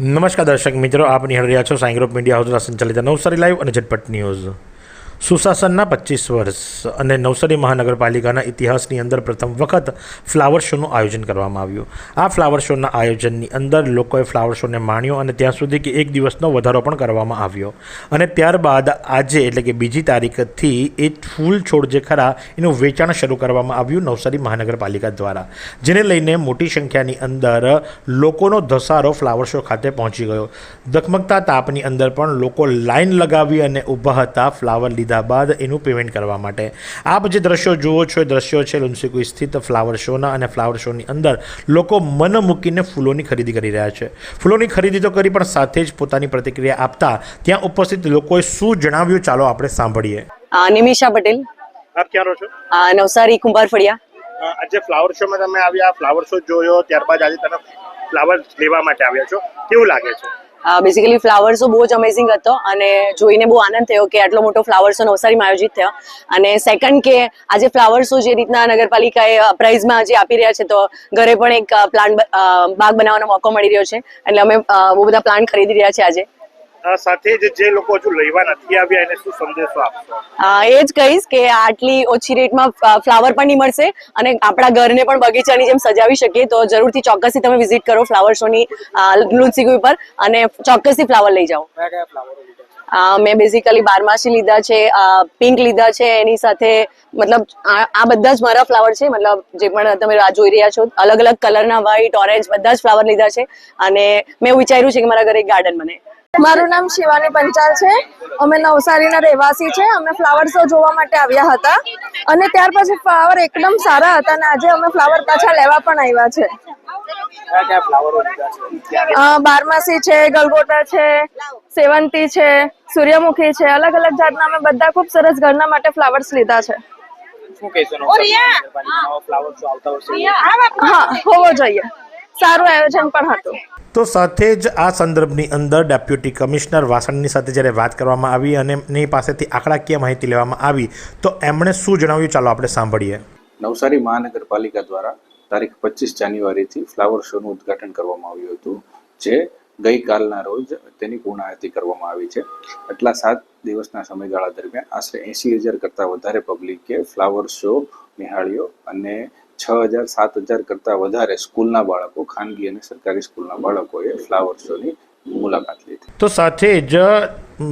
નમસ્કાર દર્શક મિત્રો, આપ નિહાળી રહ્યા છો સાંઈ ગ્રુપ મીડિયા હાઉસ દ્વારા સંચાલિત નવસારી લાઈવ અને ઝટપટ ન્યૂઝ. સુશાસનના પચીસ વર્ષ અને નવસારી મહાનગરપાલિકાના ઇતિહાસની અંદર પ્રથમ વખત ફ્લાવર શોનું આયોજન કરવામાં આવ્યું. આ ફ્લાવર શોના આયોજનની અંદર લોકોએ ફ્લાવર શોને માણ્યો અને ત્યાં સુધી કે એક દિવસનો વધારો પણ કરવામાં આવ્યો. અને ત્યારબાદ આજે એટલે કે બીજી તારીખથી એ ફૂલ છોડ જે ખરા એનું વેચાણ શરૂ કરવામાં આવ્યું નવસારી મહાનગરપાલિકા દ્વારા. જેને લઈને મોટી સંખ્યાની અંદર લોકોનો ધસારો ફ્લાવર શો ખાતે પહોંચી ગયો. ધકમકતા તાપની અંદર પણ લોકો લાઈન લગાવી અને ઊભા હતા ફ્લાવર લીધા બાદ એનું પેમેન્ટ કરવા માટે. આપ જે દ્રશ્યો જુઓ છો એ દ્રશ્યો છે લુન્સીકુઈ સ્થિત ફ્લાવર શોના અને ફ્લાવર શોની અંદર લોકો મન મૂકીને ફૂલોની ખરીદી કરી રહ્યા છે. ફૂલોની ખરીદી તો કરી પણ સાથે જ પોતાની પ્રતિક્રિયા આપતા ત્યાં ઉપસ્થિત લોકોએ શું જણાવ્યું ચાલો આપણે સાંભળીએ. નિમિષા પટેલ. આપ ક્યાં રહો છો નવસારી કુંભાર ફળિયા આજે ફ્લાવર શોમાં તમે આવ્યા ફ્લાવર શો જોયો ત્યારબાદ આજે તમે ફ્લાવર લેવા માટે આવ્યા છો. કેવું લાગે છે? બેસિકલી ફ્લાવર શો બહુ જ અમેઝિંગ હતો અને જોઈને બહુ આનંદ થયો કે આટલો મોટો ફ્લાવર શો નવસારીમાં આયોજિત થયો. અને સેકન્ડ કે આજે ફ્લાવર શો જે રીતના નગરપાલિકાએ પ્રાઇઝમાં જે આપી રહ્યા છે તો ઘરે પણ એક પ્લાન્ટ બાગ બનાવવાનો મોકો મળી રહ્યો છે. એટલે અમે બહુ બધા પ્લાન્ટ ખરીદી રહ્યા છે આજે. સાથે જ જે લોકો હજુ લેવા નથી આવ્યા એને શું સંદેશો આપશો? એ જ કહીશ કે આટલી ઓછી રેટમાં ફ્લાવર પણ નહીં મળશે અને આપણા ઘરને પણ બગીચાની જેમ સજાવી શકીએ તો જરૂરથી ચોક્કસથી તમે વિઝિટ કરો ફ્લાવર શોની લુન્સીકુઈ પર અને ચોક્કસથી ફ્લાવર લઈ જાઓ. મેં બેઝિકલી બારમાસી લીધા છે પિંક લીધા છે એની સાથે મતલબ આ આ બધા જ મારા ફ્લાવર છે મતલબ જે પણ તમે જોઈ રહ્યા છો અલગ અલગ કલરના વ્હાઈટ ઓરેન્જ બધા જ ફ્લાવર લીધા છે અને મેં વિચાર્યું છે કે મારા ઘરે એક ગાર્ડન બને. મારું નામ શિવાની પંચાલ છે. અમે નવસારીના રહેવાસી છે. અમે ફ્લાવર શો જોવા માટે આવ્યા હતા. અને ત્યાર પછી ફ્લાવર એકદમ સારા હતા અને આજે અમે ફ્લાવર પાછા લેવા પણ આવ્યા છે. બારમાસી છે ગલગોટા છે સેવંતી છે સૂર્યમુખી છે અલગ અલગ જાતના અમે બધા ખૂબ સરસ ઘરના માટે ફ્લાવર્સ લીધા છે. હા હોવો જોઈએ. સારું આયોજન પણ હતું. તો સાથે જ આ સંદર્ભની અંદર ડેપ્યુટી કમિશનર વાસણની સાથે જ્યારે વાત કરવામાં આવી અને એમની પાસેથી આંકડાકીય માહિતી લેવામાં આવી, તો એમણે શું જણાવ્યું? ચાલો આપણે સાંભળીએ. નવસારી મહાનગરપાલિકા દ્વારા તારીખ પચીસ જાન્યુઆરીથી ફ્લાવર શોનું ઉદ્ઘાટન કરવામાં આવ્યું હતું, જે ગઈકાલના રોજ તેની પૂર્ણાહતિ કરવામાં આવી છે. આટલા સાત દિવસના સમયગાળા દરમિયાન આશરે એંસી હજાર કરતાં વધારે પબ્લિકે ફ્લાવર શો નિહાળ્યો અને છ હજાર, સાત હજાર કરતાં વધારે સ્કૂલના બાળકો, ખાનગી અને સરકારી સ્કૂલના બાળકોએ ફ્લાવર શોની મુલાકાત લીધી. તો સાથે જ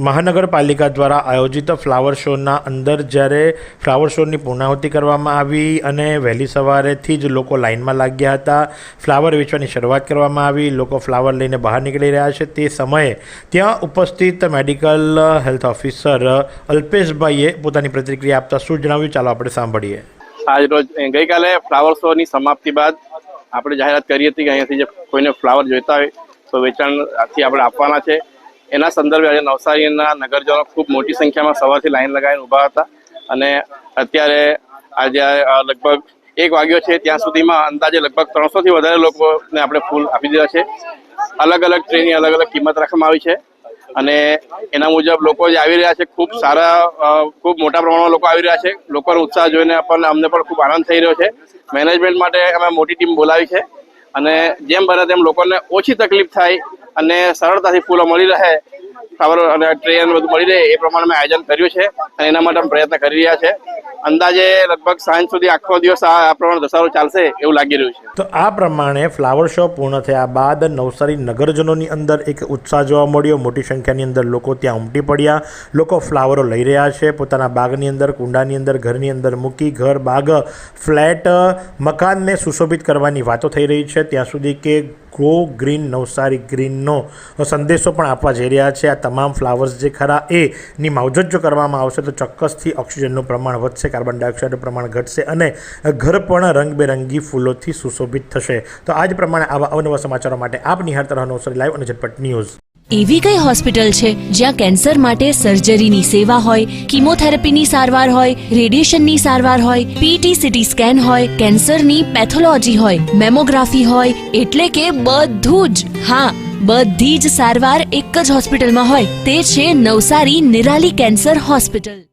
મહાનગરપાલિકા દ્વારા આયોજિત ફ્લાવર શોના અંદર જ્યારે ફ્લાવર શોની પૂર્ણાહુતિ કરવામાં આવી અને વહેલી સવારેથી જ લોકો લાઇનમાં લાગ્યા હતા, ફ્લાવર વેચવાની શરૂઆત કરવામાં આવી, લોકો ફ્લાવર લઈને બહાર નીકળી રહ્યા છે, તે સમયે ત્યાં ઉપસ્થિત મેડિકલ હેલ્થ ઓફિસર અલ્પેશભાઈએ પોતાની પ્રતિક્રિયા આપતા શું જણાવ્યું? ચાલો આપણે સાંભળીએ. આજ રોજ ગઈકાલે ફ્લાવર શોની સમાપ્તિ બાદ આપણે જાહેરાત કરી હતી કે અહીંયાથી જે કોઈને ફ્લાવર જોઈતા હોય, તો વેચાણથી આપણે આપવાના છે. એના સંદર્ભે આજે નવસારીના નગરજનો ખૂબ મોટી સંખ્યામાં સવારથી લાઈન લગાવીને ઊભા હતા અને અત્યારે આજે લગભગ એક વાગ્યો છે, ત્યાં સુધીમાં અંદાજે લગભગ ત્રણસોથી વધારે લોકોને આપણે ફૂલ આપી દીધા છે. અલગ અલગ ટ્રેનની અલગ અલગ કિંમત રાખવામાં આવી છે. અને એના મુજબ લોકો જે આવી રહ્યા છે, ખૂબ સારા ખૂબ મોટા પ્રમાણમાં લોકો આવી રહ્યા છે. લોકોનો ઉત્સાહ જોઈને આપણને અમને પણ ખૂબ આનંદ થઈ રહ્યો છે. મેનેજમેન્ટ માટે અમે મોટી ટીમ બોલાવી છે. અને જેમ બને તેમ લોકોને ઓછી તકલીફ થાય અને સરળતાથી ફૂલો મળી રહે ફ્લાવર અને ટ્રેન બધું મળી રહે, એ પ્રમાણે અમે આયોજન કર્યું છે અને એના માટે અમે પ્રયત્ન કરી રહ્યા છે. અંદાજે લગભગ સાંજ સુધી આખો દિવસ આ પ્રમાણે ધસારો ચાલશે એવું લાગી રહ્યું છે. તો આ પ્રમાણે ફ્લાવર શો પૂર્ણ થયા બાદ નવસારી નગરજનોની અંદર એક ઉત્સાહ જોવા મળ્યો. મોટી સંખ્યાની અંદર લોકો ત્યાં ઉમટી પડ્યા. લોકો ફ્લાવરો લઈ રહ્યા છે. પોતાના બાગની અંદર, કુંડાની અંદર, ઘરની અંદર મૂકી ઘર, બાગ, ફ્લેટ, મકાનને સુશોભિત કરવાની વાતો થઈ રહી છે. ત્યાં સુધી કે ગો ગ્રીન નવસારી ગ્રીનનો સંદેશો પણ આપવા જઈ રહ્યા છે. આ તમામ ફ્લાવર્સ જે ખરા એની માવજત જો કરવામાં આવશે તો ચોક્કસથી ઓક્સિજનનું પ્રમાણ વધશે. કાર્બન ડાયોક્સાઇડનું પ્રમાણ ઘટશે અને ઘર પણ રંગબેરંગી ફૂલોથી સુશોભિત થશે. તો આ જ પ્રમાણે આવા અવનવા સમાચારો માટે આપ નિહાળતા રહો લાઈવ અને ઝટપટ ન્યૂઝ. એવી કઈ હોસ્પિટલ છે જ્યાં કેન્સર માટે સર્જરીની સેવા હોય, કિમોથેરાપીની સારવાર હોય, રેડિયેશનની સારવાર હોય પીટી સીટી સ્કેન હોય, કેન્સરની પેથોલોજી હોય, મેમોગ્રાફી હોય, એટલે કે બધું જ. હા, બધી જ સારવાર એક જ હોસ્પિટલમાં હોય. તે છે નવસારી નિરાલી કેન્સર હોસ્પિટલ.